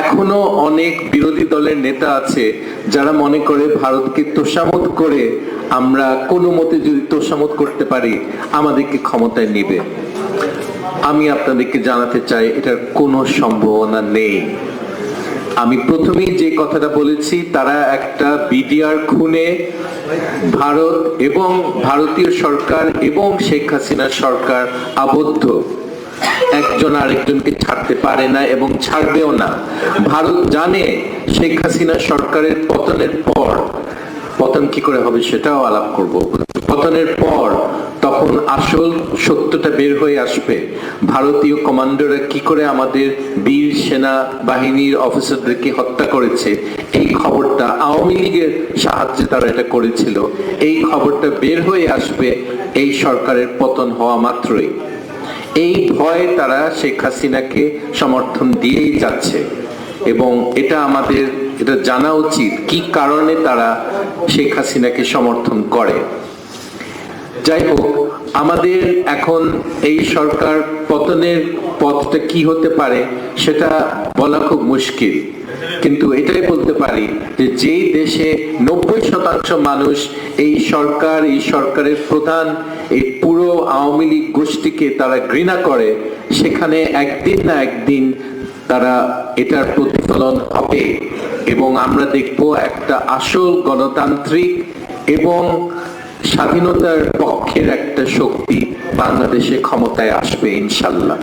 এখনও অনেক বিরোধী দলের নেতা আছে যারা মনে করে ভারতকে তোষামত করে আমরা কোনো মতে যদি তোষামত করতে পারি, আমাদেরকে ক্ষমতায় নিবে। আমি আপনাদেরকে জানাতে চাই, এটার কোনো সম্ভাবনা নেই। আমি প্রথমেই যে কথাটা বলেছি, তারা একটা বিডিআর খুনে ভারত এবং ভারতীয় সরকার এবং শেখ হাসিনা সরকার আবদ্ধ। একজন আরেকজনকে ছাড়তে পারে না এবং ছাড়বেও না। ভারত জানে শেখ হাসিনা সরকারের পতনের পর, পতন কি করে হবে সেটাও আলাপ করব। পতনের পর তখন আসল সত্যটা বের হয়ে আসবে। ভারতীয় কমান্ডোরা কি করে আমাদের বীর সেনা বাহিনীর অফিসারদেরকে হত্যা করেছে, এই খবরটা আওয়ামী লীগের সাহায্যে তারা এটা করেছিল। এই খবরটা বের হয়ে আসবে, এই সরকারের পতন হওয়া মাত্রই। এই ভয়ে তারা শেখ হাসিনাকে সমর্থন দিয়েই যাচ্ছে। এবং এটা আমাদের, এটা জানা উচিত কি কারণে তারা শেখ হাসিনাকে সমর্থন করে। যাই হোক, আমাদের এখন এই সরকার পতনের পথটা কি হতে পারে সেটা বলা খুব মুশকিল। কিন্তু এটাই বলতে পারি যে যেই দেশে নব্বই শতাংশ মানুষ এই সরকার, এই সরকারের প্রধান, এই পুরো আওয়ামী লীগ গোষ্ঠীকে তারা ঘৃণা করে, সেখানে একদিন না একদিন তারা এটার প্রতিফলন হবে। এবং আমরা দেখব একটা আসল গণতান্ত্রিক এবং স্বাধীনতার পক্ষের একটা শক্তি বাংলাদেশে ক্ষমতায় আসবে, ইনশাল্লাহ।